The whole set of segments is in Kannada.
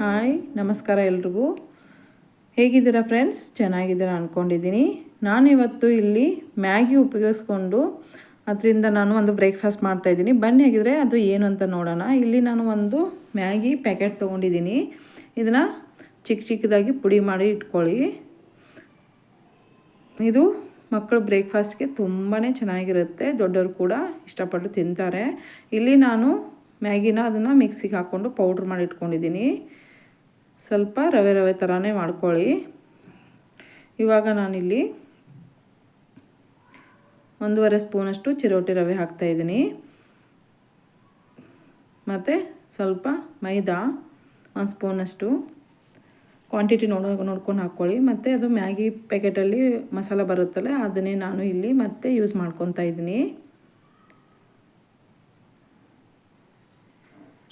ಹಾಯ್, ನಮಸ್ಕಾರ ಎಲ್ರಿಗೂ. ಹೇಗಿದ್ದೀರಾ ಫ್ರೆಂಡ್ಸ್ ಚೆನ್ನಾಗಿದ್ದೀರಾ ಅಂದ್ಕೊಂಡಿದ್ದೀನಿ ನಾನಿವತ್ತು ಇಲ್ಲಿ ಮ್ಯಾಗಿ ಉಪಯೋಗಿಸ್ಕೊಂಡು ಅದರಿಂದ ನಾನು ಒಂದು ಬ್ರೇಕ್ಫಾಸ್ಟ್ ಮಾಡ್ತಾಯಿದ್ದೀನಿ ಬನ್ನಿ ಆಗಿದ್ರೆ ಅದು ಏನು ಅಂತ ನೋಡೋಣ. ಇಲ್ಲಿ ನಾನು ಒಂದು ಮ್ಯಾಗಿ ಪ್ಯಾಕೆಟ್ ತೊಗೊಂಡಿದ್ದೀನಿ. ಇದನ್ನು ಚಿಕ್ಕ ಚಿಕ್ಕದಾಗಿ ಪುಡಿ ಮಾಡಿ ಇಟ್ಕೊಳ್ಳಿ. ಇದು ಮಕ್ಕಳು ಬ್ರೇಕ್ಫಾಸ್ಟ್ಗೆ ತುಂಬಾ ಚೆನ್ನಾಗಿರುತ್ತೆ. ದೊಡ್ಡವರು ಕೂಡ ಇಷ್ಟಪಟ್ಟು ತಿಂತಾರೆ. ಇಲ್ಲಿ ನಾನು ಮ್ಯಾಗಿನ ಅದನ್ನು ಮಿಕ್ಸಿಗೆ ಹಾಕ್ಕೊಂಡು ಪೌಡ್ರ್ ಮಾಡಿ ಇಟ್ಕೊಂಡಿದ್ದೀನಿ. ಸ್ವಲ್ಪ ರವೆ ರವೆ ಥರನೇ ಮಾಡ್ಕೊಳ್ಳಿ. ಇವಾಗ ನಾನಿಲ್ಲಿ ಒಂದೂವರೆ ಸ್ಪೂನಷ್ಟು ಚಿರೋಟಿ ರವೆ ಹಾಕ್ತಾಯಿದ್ದೀನಿ ಮತ್ತು ಸ್ವಲ್ಪ ಮೈದಾ ಒಂದು ಸ್ಪೂನಷ್ಟು ಕ್ವಾಂಟಿಟಿ ನೋಡ ನೋಡ್ಕೊಂಡು ಹಾಕ್ಕೊಳ್ಳಿ. ಮತ್ತು ಅದು ಮ್ಯಾಗಿ ಪ್ಯಾಕೆಟಲ್ಲಿ ಮಸಾಲ ಬರುತ್ತಲ್ಲ ಅದನ್ನೇ ನಾನು ಇಲ್ಲಿ ಮತ್ತೆ ಯೂಸ್ ಮಾಡ್ಕೊತಾ ಇದ್ದೀನಿ.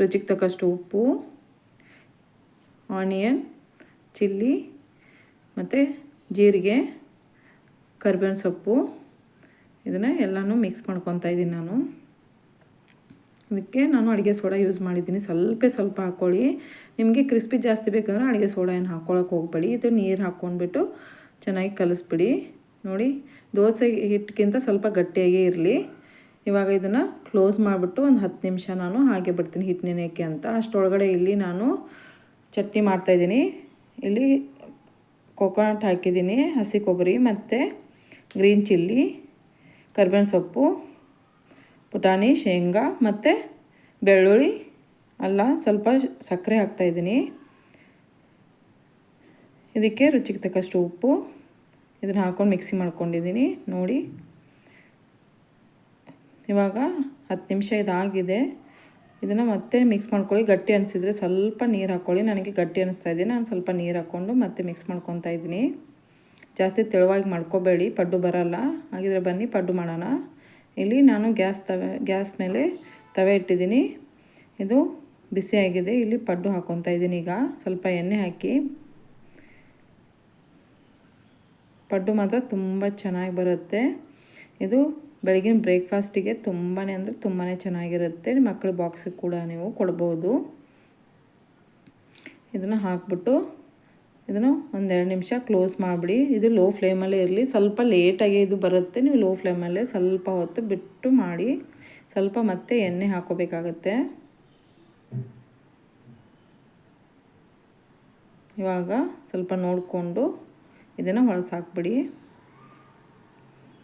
ರುಚಿಗೆ ತಕ್ಕಷ್ಟು ಉಪ್ಪು, ಆನಿಯನ್, ಚಿಲ್ಲಿ ಮತ್ತು ಜೀರಿಗೆ, ಕರ್ಬೇವಿನ ಸೊಪ್ಪು. ಇದನ್ನು ಎಲ್ಲನೂ ಮಿಕ್ಸ್ ಮಾಡ್ಕೊತಾ ಇದ್ದೀನಿ ನಾನು. ಇದಕ್ಕೆ ನಾನು ಅಡುಗೆ ಸೋಡಾ ಯೂಸ್ ಮಾಡಿದ್ದೀನಿ. ಸ್ವಲ್ಪ ಸ್ವಲ್ಪ ಹಾಕ್ಕೊಳ್ಳಿ ನಿಮಗೆ ಕ್ರಿಸ್ಪಿ ಜಾಸ್ತಿ ಬೇಕಂದ್ರೆ ಅಡುಗೆ ಸೋಡಾ ಏನು ಹಾಕ್ಕೊಳಕ್ಕೆ ಹೋಗ್ಬೇಡಿ. ಇದು ನೀರು ಹಾಕ್ಕೊಂಡ್ಬಿಟ್ಟು ಚೆನ್ನಾಗಿ ಕಲಿಸ್ಬಿಡಿ. ನೋಡಿ, ದೋಸೆ ಹಿಟ್ಟಿಗಿಂತ ಸ್ವಲ್ಪ ಗಟ್ಟಿಯಾಗೇ ಇರಲಿ. ಇವಾಗ ಇದನ್ನು ಕ್ಲೋಸ್ ಮಾಡಿಬಿಟ್ಟು ಒಂದು ಹತ್ತು ನಿಮಿಷ ನಾನು ಹಾಗೆ ಬಿಡ್ತೀನಿ ಹಿಟ್ಟು ನೆನೆಯೋಕ್ಕೆ ಅಂತ. ಅಷ್ಟರೊಳಗಡೆ ಇಲ್ಲಿ ನಾನು ಚಟ್ನಿ ಮಾಡ್ತಾಯಿದ್ದೀನಿ ಇಲ್ಲಿ ಕೊಕೊನಟ್ ಹಾಕಿದ್ದೀನಿ, ಹಸಿ ಕೊಬ್ಬರಿ ಮತ್ತು ಗ್ರೀನ್ ಚಿಲ್ಲಿ ಕರ್ಬೇವಿನ ಸೊಪ್ಪು, ಪುಟಾಣಿ, ಶೇಂಗಾ ಮತ್ತು ಬೆಳ್ಳುಳ್ಳಿ, ಅಲ್ಲ ಸ್ವಲ್ಪ ಸಕ್ಕರೆ ಹಾಕ್ತಾಯಿದ್ದೀನಿ ಇದಕ್ಕೆ ರುಚಿಗೆ ತಕ್ಕಷ್ಟು ಉಪ್ಪು. ಇದನ್ನು ಹಾಕ್ಕೊಂಡು ಮಿಕ್ಸಿ ಮಾಡ್ಕೊಂಡಿದ್ದೀನಿ. ನೋಡಿ. ಇವಾಗ ಹತ್ತು ನಿಮಿಷ ಇದಾಗಿದೆ. ಇದನ್ನು ಮತ್ತೆ ಮಿಕ್ಸ್ ಮಾಡ್ಕೊಳ್ಳಿ. ಗಟ್ಟಿ ಅನಿಸಿದರೆ ಸ್ವಲ್ಪ ನೀರು ಹಾಕ್ಕೊಳ್ಳಿ ನನಗೆ ಗಟ್ಟಿ ಅನಿಸ್ತಾ ಇದೆ. ನಾನು ಸ್ವಲ್ಪ ನೀರು ಹಾಕ್ಕೊಂಡು ಮತ್ತೆ ಮಿಕ್ಸ್ ಮಾಡ್ಕೊತಾ ಇದ್ದೀನಿ. ಜಾಸ್ತಿ ತೆಳುವಾಗಿ ಮಾಡ್ಕೋಬೇಡಿ. ಪಡ್ಡು ಬರಲ್ಲ. ಹಾಗಿದ್ರೆ ಬನ್ನಿ, ಪಡ್ಡು ಮಾಡೋಣ. ಇಲ್ಲಿ ನಾನು ಗ್ಯಾಸ್ ತವೆ, ಗ್ಯಾಸ್ ಮೇಲೆ ತವೆ ಇಟ್ಟಿದ್ದೀನಿ. ಇದು ಬಿಸಿಯಾಗಿದೆ ಇಲ್ಲಿ ಪಡ್ಡು ಹಾಕ್ಕೊತಾ ಇದ್ದೀನಿ ಈಗ. ಸ್ವಲ್ಪ ಎಣ್ಣೆ ಹಾಕಿ. ಪಡ್ಡು ಮಾತ್ರ ತುಂಬ ಚೆನ್ನಾಗಿ ಬರುತ್ತೆ. ಇದು ಬೆಳಗಿನ ಬ್ರೇಕ್ಫಾಸ್ಟಿಗೆ ತುಂಬಾ ಅಂದರೆ ತುಂಬಾ ಚೆನ್ನಾಗಿರುತ್ತೆ. ಮಕ್ಕಳ ಬಾಕ್ಸಿಗೆ ಕೂಡ ನೀವು ಕೊಡ್ಬೋದು. ಇದನ್ನು ಹಾಕ್ಬಿಟ್ಟು ಇದನ್ನು ಒಂದೆರಡು ನಿಮಿಷ ಕ್ಲೋಸ್ ಮಾಡಿಬಿಡಿ. ಇದು ಲೋ ಫ್ಲೇಮಲ್ಲೇ ಇರಲಿ. ಸ್ವಲ್ಪ ಲೇಟಾಗಿ ಇದು ಬರುತ್ತೆ. ನೀವು ಲೋ ಫ್ಲೇಮಲ್ಲೇ ಸ್ವಲ್ಪ ಹೊತ್ತು ಬಿಟ್ಟು ಮಾಡಿ ಸ್ವಲ್ಪ ಮತ್ತೆ ಎಣ್ಣೆ ಹಾಕೋಬೇಕಾಗತ್ತೆ. ಇವಾಗ ಸ್ವಲ್ಪ ನೋಡಿಕೊಂಡು ಇದನ್ನು ಹೊಳಸಾಕ್ಬಿಡಿ.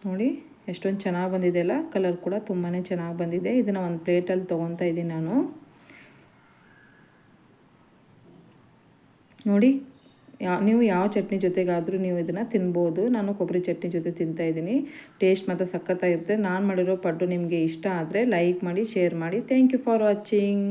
ನೋಡಿ. ಎಷ್ಟೊಂದು ಚೆನ್ನಾಗಿ ಬಂದಿದೆ ಅಲ್ಲ? ಕಲರ್ ಕೂಡ ತುಂಬಾ ಚೆನ್ನಾಗಿ ಬಂದಿದೆ. ಇದನ್ನು ಒಂದು ಪ್ಲೇಟಲ್ಲಿ ತೊಗೊತಾ ಇದ್ದೀನಿ ನಾನು. ನೋಡಿ, ಯಾ, ನೀವು ಯಾವ ಚಟ್ನಿ ಜೊತೆಗಾದರೂ ನೀವು ಇದನ್ನು ತಿನ್ಬೋದು. ನಾನು ಕೊಬ್ಬರಿ ಚಟ್ನಿ ಜೊತೆ ತಿಂತಾಯಿದ್ದೀನಿ ಟೇಸ್ಟ್ ಮಾತ್ರ ಸಖತ್ತಾಗಿರುತ್ತೆ. ನಾನು ಮಾಡಿರೋ ಪಡ್ಡು ನಿಮಗೆ ಇಷ್ಟ ಆದರೆ ಲೈಕ್ ಮಾಡಿ ಶೇರ್ ಮಾಡಿ. Thank you for watching